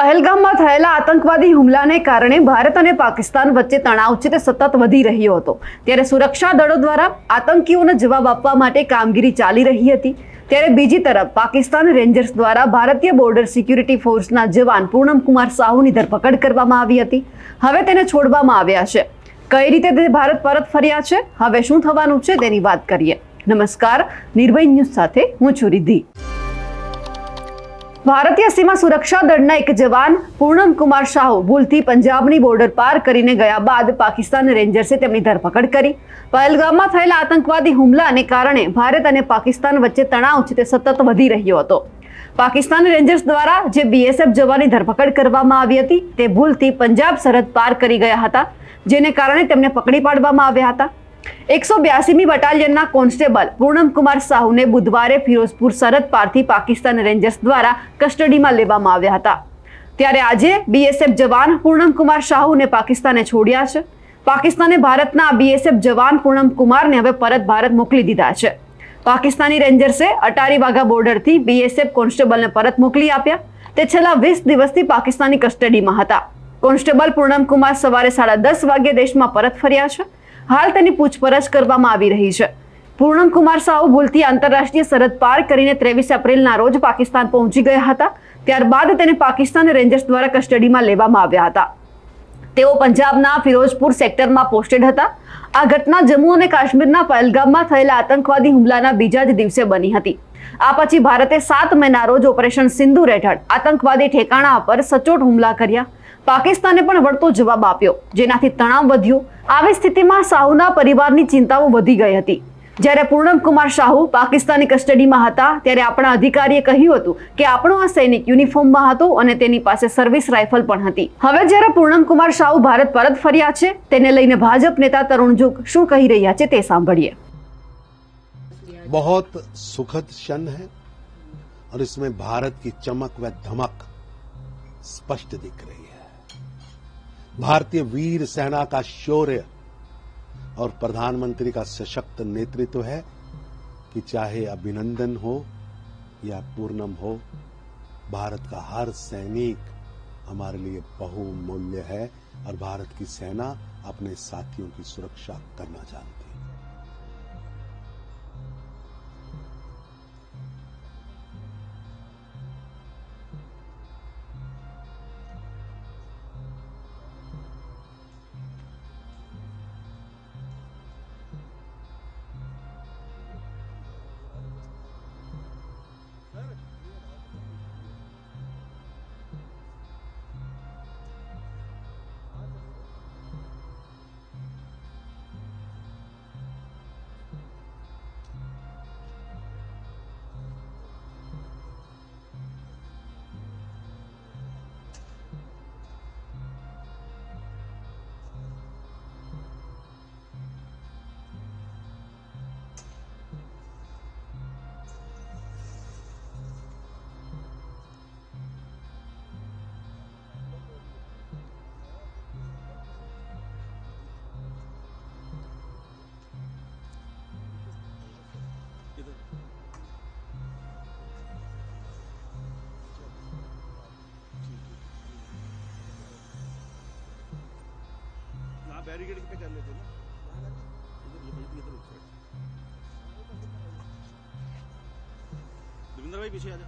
પહેલગામમાં થયેલા આતંકવાદી હુમલાને કારણે ભારત અને પાકિસ્તાન વચ્ચે તણાવ છે તે સતત વધી રહ્યો હતો. ત્યારે સુરક્ષા દળો દ્વારા આતંકીઓને જવાબ આપવા માટે કામગીરી ચાલી રહી હતી. ત્યારે બીજી તરફ પાકિસ્તાન રેન્જર્સ દ્વારા ભારતીય બોર્ડર સિક્યુરિટી ફોર્સના જવાન પૂનમકુમાર સાહુની ધરપકડ કરવામાં આવી હતી. હવે તેને છોડવામાં આવ્યા છે. કઈ રીતે તે ભારત પરત ફર્યા છે? હવે શું થવાનું છે તેની વાત કરીએ. નમસ્કાર, નિર્ભય ન્યૂઝ સાથે હું છું રિદ્ધિ. ભારતીય સીમા સુરક્ષા દળના એક જવાન પૂર્ણમ કુમાર સાહુ ભૂલથી પંજાબની બોર્ડર પાર કરીને ગયા બાદ પાકિસ્તાન રેન્જર્સે તેમની ધરપકડ કરી. પહેલગામમાં થયેલા આતંકવાદી હુમલાને કારણે ભારત અને પાકિસ્તાન વચ્ચે તણાવ છે તે સતત વધી રહ્યો હતો. પાકિસ્તાન રેન્જર્સ દ્વારા જે બીએસએફ જવાની ધરપકડ કરવામાં આવી હતી, તે ભૂલથી પંજાબ સરહદ પાર કરી ગયા હતા, જેને કારણે તેમને પકડી પાડવામાં આવ્યા હતા. એકસો બ્યાસીમી બટાલિયનના કોન્સ્ટેબલ પૂનમ કુમાર સાહુને બુધવારે ફિરોઝપુર સરહદ પારથી પાકિસ્તાન રેન્જર્સ દ્વારા કસ્ટડીમાં લેવામાં આવ્યા હતા. ત્યારે આજે બીએસએફ જવાન પૂનમ કુમાર સાહુને પાકિસ્તાને છોડ્યા છે. પાકિસ્તાને ભારતના બીએસએફ જવાન પૂનમ કુમારને હવે પરત ભારત મોકલી દીધા છે. પાકિસ્તાની રેન્જર્સે અટારી વાઘા બોર્ડરથી બીએસએફ કોન્સ્ટેબલને પરત મોકલી આપ્યા. તે છેલ્લા વીસ દિવસથી પાકિસ્તાની કસ્ટડીમાં હતા. કોન્સ્ટેબલ પૂનમ કુમાર સવારે સાડા દસ વાગ્યે દેશમાં પરત ફર્યા છે. હાલ તેની પૂછપરછ કરવામાં આવી રહી છે. પૂર્ણમ કુમાર સાહુ ભૂલથી આંતરરાષ્ટ્રીય સરહદ પાર કરીને ત્રેવીસ એપ્રિલના રોજ પાકિસ્તાન પહોંચી ગયા હતા. ત્યારબાદ તેને પાકિસ્તાન રેન્જર્સ દ્વારા કસ્ટડીમાં લેવામાં આવ્યા હતા. તેઓ પંજાબના ફિરોઝપુર સેક્ટરમાં પોસ્ટેડ હતા. આ ઘટના જમ્મુ અને કાશ્મીરના પહેલગામમાં થયેલા આતંકવાદી હુમલાના બીજા જ દિવસે બની હતી. આ પછી ભારતે સાત મેના રોજ ઓપરેશન સિંધુ હેઠળ આતંકવાદી ઠેકાણા પર સચોટ હુમલા કર્યા. પાકિસ્તાને પણ વળતો જવાબ આપ્યો જેનાથી તણાવ વધ્યો આવી સ્થિતિમાં સાહુના પરિવારની ચિંતાઓ વધી ગઈ હતી જ્યારે પૂર્ણમ કુમાર સાહુ પાકિસ્તાની કસ્ટડીમાં હતા ત્યારે આપણા અધિકારીએ કહ્યું હતું કે આપણો આ સૈનિક યુનિફોર્મમાં હતો અને તેની પાસે સર્વિસ રાઇફલ પણ હતી હવે જ્યારે પૂર્ણમ કુમાર સાહુ ભારત પરત ફર્યા છે તેને લઈને ભાજપ નેતા તરુણ જુગ શું કહી રહ્યા છે તે સાંભળીએ बहुत सुखद क्षण है और इसमें भारत की चमक व धमक स्पष्ट दिख रही है भारतीय वीर सेना का शौर्य और प्रधानमंत्री का सशक्त नेतृत्व है कि चाहे अभिनंदन हो या पूर्णम हो, भारत का हर सैनिक हमारे लिए बहुमूल्य है और भारत की सेना अपने साथियों की सुरक्षा करना जानती है। बैरिकेड पे कर लेते ना इधर ये भाई इधर उस साइड देवेंद्र भाई पीछे आ जा